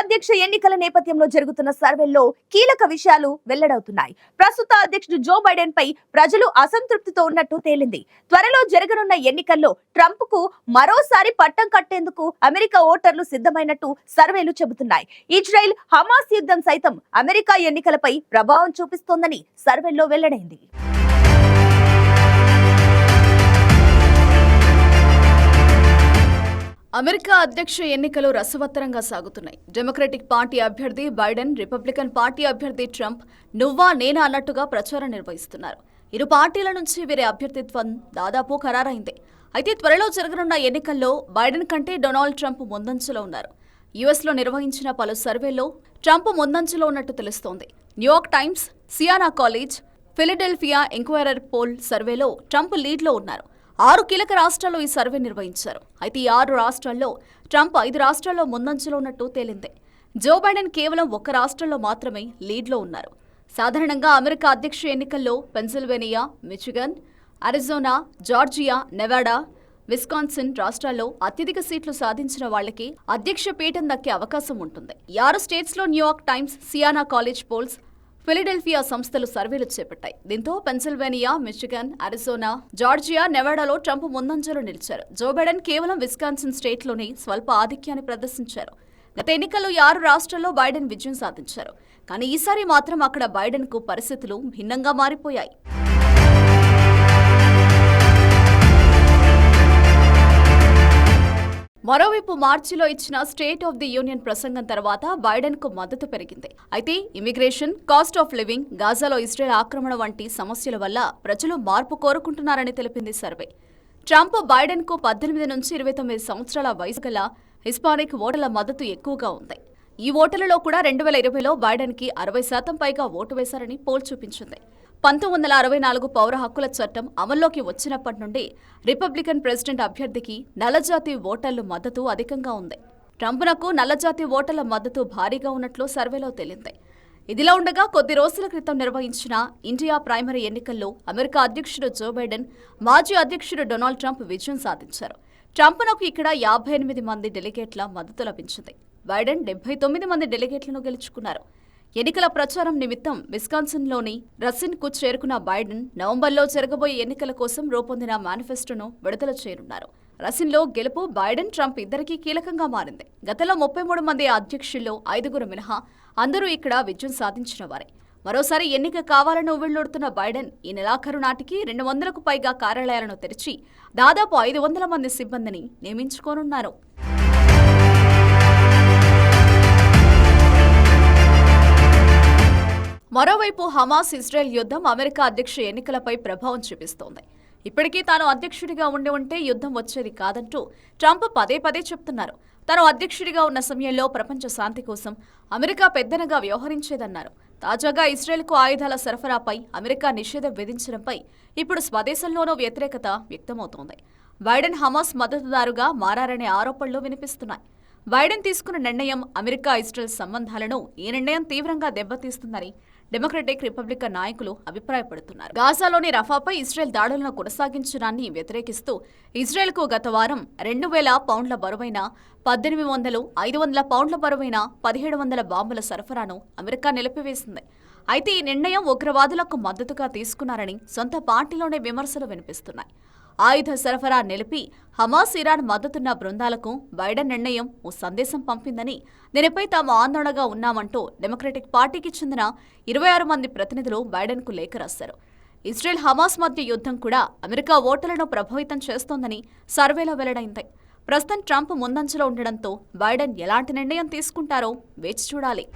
అధ్యక్ష ఎన్నికల నేపథ్యంలో జరుగుతున్న సర్వేల్లో కీలక విషయాలు వెల్లడవుతున్నాయి. ప్రస్తుత అధ్యక్షుడు జో బైడెన్ పై ప్రజలు అసంతృప్తితో ఉన్నట్టు తేలింది. త్వరలో జరగనున్న ఎన్నికల్లో ట్రంప్కు మరోసారి పట్టం కట్టేందుకు అమెరికా ఓటర్లు సిద్ధమైనట్టు సర్వేలు చెబుతున్నాయి. ఇజ్రాయెల్ హమాస్ యుద్ధం సైతం అమెరికా ఎన్నికలపై ప్రభావం చూపిస్తోందని సర్వేల్లో వెల్లడైంది. అమెరికా అధ్యక్ష ఎన్నికలు రసవత్తరంగా సాగుతున్నాయి. డెమోక్రటిక్ పార్టీ అభ్యర్థి బైడెన్ రిపబ్లికన్ పార్టీ అభ్యర్థి ట్రంప్ నువ్వా నేనా అన్నట్టుగా ప్రచారం నిర్వహిస్తున్నారు. ఇరు పార్టీల నుంచి వీరి అభ్యర్థిత్వం దాదాపు ఖరారైంది. అయితే త్వరలో జరగనున్న ఎన్నికల్లో బైడెన్ కంటే డొనాల్డ్ ట్రంప్ ముందంజలో ఉన్నారు. యుఎస్లో నిర్వహించిన పలు సర్వేల్లో ట్రంప్ ముందంజలో ఉన్నట్టు తెలుస్తోంది. New York Times Siena College Philadelphia Inquirer poll సర్వేలో ట్రంప్ లీడ్లో ఉన్నారు. ఆరు కీలక రాష్ట్రాల్లో ఈ సర్వే నిర్వహించారు. అయితే ఈ ఆరు రాష్ట్రాల్లో ట్రంప్ ఐదు రాష్ట్రాల్లో ముందంజలో ఉన్నట్టు తేలింది. జో బైడెన్ కేవలం ఒక్క రాష్ట్రంలో మాత్రమే లీడ్లో ఉన్నారు. సాధారణంగా అమెరికా అధ్యక్ష ఎన్నికల్లో Pennsylvania Michigan Arizona Georgia Nevada Wisconsin రాష్ట్రాల్లో అత్యధిక సీట్లు సాధించిన వాళ్ళకి అధ్యక్ష పీఠం దక్కే అవకాశం ఉంటుంది. ఈ ఆరు స్టేట్స్లో New York Times Siena College polls Philadelphia సంస్థలు సర్వేలు చేపట్టాయి. దీంతో పెన్సిల్వేనియా మిచిగన్ అరిజోనా జార్జియా నెవాడాలో ట్రంప్ ముందంజలో నిలిచారు. జో బైడెన్ కేవలం విస్కాన్సిన్ స్టేట్లోనే స్వల్ప ఆధిక్యాన్ని ప్రదర్శించారు. గత ఎన్నికల్లో ఆరు రాష్ట్రాల్లో బైడెన్ విజయం సాధించారు. కానీ ఈసారి మాత్రం అక్కడ బైడెన్కు పరిస్థితులు భిన్నంగా మారిపోయాయి. మరోవైపు మార్చిలో ఇచ్చిన స్టేట్ ఆఫ్ ది యూనియన్ ప్రసంగం తర్వాత బైడెన్కు మద్దతు పెరిగింది. అయితే ఇమిగ్రేషన్ కాస్ట్ ఆఫ్ లివింగ్ గాజాలో ఇస్రాయెల్ ఆక్రమణ వంటి సమస్యల వల్ల ప్రజలు మార్పు కోరుకుంటున్నారని తెలిపింది సర్వే. ట్రంప్ బైడెన్కు పద్దెనిమిది నుంచి ఇరవై తొమ్మిది సంవత్సరాల వయసు గల హిస్పానిక్ ఓటర్ల మద్దతు ఎక్కువగా ఉంది. ఈ ఓటర్లలో కూడా రెండు వేల ఇరవైలో బైడెన్కి అరవై శాతం పైగా ఓటు వేశారని పోల్ చూపించింది పంతొమ్మిది వందల అరవై నాలుగు పౌర హక్కుల చట్టం అమల్లోకి వచ్చినప్పటి నుండి రిపబ్లికన్ ప్రెసిడెంట్ అభ్యర్థికి నల్లజాతి ఓటర్లు మద్దతు అధికంగా ఉంది. ట్రంప్నకు నల్లజాతి ఓటర్ల మద్దతు భారీగా ఉన్నట్లు సర్వేలో తేలింది. ఇదిలా ఉండగా కొద్ది రోజుల క్రితం నిర్వహించిన ఇండియా ప్రైమరీ ఎన్నికల్లో అమెరికా అధ్యక్షుడు జో బైడెన్ మాజీ అధ్యక్షుడు డొనాల్డ్ ట్రంప్ విజయం సాధించారు. ట్రంప్నకు ఇక్కడ యాభై ఎనిమిది మంది డెలిగేట్ల మద్దతు లభించింది. బైడెన్ డెబ్బై తొమ్మిది మంది డెలిగేట్లను గెలుచుకున్నారు. ఎన్నికల ప్రచారం నిమిత్తం విస్కాన్సిన్లోని రసిన్కు చేరుకున్న బైడెన్ నవంబర్లో జరగబోయే ఎన్నికల కోసం రూపొందిన మేనిఫెస్టోను విడుదల చేయనున్నారు. రసిన్లో గెలుపు బైడెన్ ట్రంప్ ఇద్దరికీ కీలకంగా మారింది. గతంలో ముప్పై మూడు మంది అధ్యక్షుల్లో ఐదుగురు మినహా అందరూ ఇక్కడ విజయం సాధించిన వారే. మరోసారి ఎన్నిక కావాలని ఉవ్విళ్ళొడుతున్న బైడెన్ ఈ నెలాఖరు నాటికి రెండు వందలకు పైగా కార్యాలయాలను తెరిచి దాదాపు ఐదు వందల మంది సిబ్బందిని నియమించుకోనున్నారు. మరోవైపు హమాస్ ఇజ్రాయెల్ యుద్ధం అమెరికా అధ్యక్ష ఎన్నికలపై ప్రభావం చూపిస్తోంది. ఇప్పటికీ తాను అధ్యక్షుడిగా ఉండి ఉంటే యుద్ధం వచ్చేది కాదంటూ ట్రంప్ పదే పదే చెప్తున్నారు. తాను అధ్యక్షుడిగా ఉన్న సమయంలో ప్రపంచ శాంతి కోసం అమెరికా పెద్దనగా వ్యవహరించేదన్నారు. తాజాగా ఇజ్రాయెల్కు ఆయుధాల సరఫరాపై అమెరికా నిషేధం విధించడంపై ఇప్పుడు స్వదేశంలోనూ వ్యతిరేకత వ్యక్తమవుతోంది. బైడెన్ హమాస్ మద్దతుదారుగా మారారనే ఆరోపణలు వినిపిస్తున్నాయి. బైడెన్ తీసుకున్న నిర్ణయం అమెరికా ఇజ్రాయెల్ సంబంధాలను ఈ నిర్ణయం తీవ్రంగా దెబ్బతీస్తుందని డెమోక్రటిక్ రిపబ్లికన్ నాయకులు అభిప్రాయపడుతున్నారు. గాజాలోని రఫాపై ఇజ్రాయెల్ దాడులను కొనసాగించడాన్ని వ్యతిరేకిస్తూ ఇజ్రాయెల్కు గత వారం రెండు వేల పౌండ్ల బరువైన పద్దెనిమిది వందలు ఐదు వందల పౌండ్ల బరువైన పదిహేడు వందల బాంబుల సరఫరాను అమెరికా నిలిపివేసింది. అయితే ఈ నిర్ణయం ఉగ్రవాదులకు మద్దతుగా తీసుకున్నారని సొంత పార్టీలోనే విమర్శలు వినిపిస్తున్నాయి. ఆయుధ సరఫరా నిలిపి హమాస్ ఇరాన్ మద్దతున్న బృందాలకు బైడెన్ నిర్ణయం ఓ సందేశం పంపిందని దీనిపై తాము ఆందోళనగా ఉన్నామంటూ డెమోక్రటిక్ పార్టీకి చెందిన ఇరవై ఆరు మంది ప్రతినిధులు బైడెన్కు లేఖ రాశారు. ఇజ్రాయెల్ హమాస్ మధ్య యుద్ధం కూడా అమెరికా ఓటర్లను ప్రభావితం చేస్తోందని సర్వేలో వెల్లడైంది. ప్రస్తుతం ట్రంప్ ముందంజలో ఉండడంతో బైడెన్ ఎలాంటి నిర్ణయం తీసుకుంటారో వేచి చూడాలి.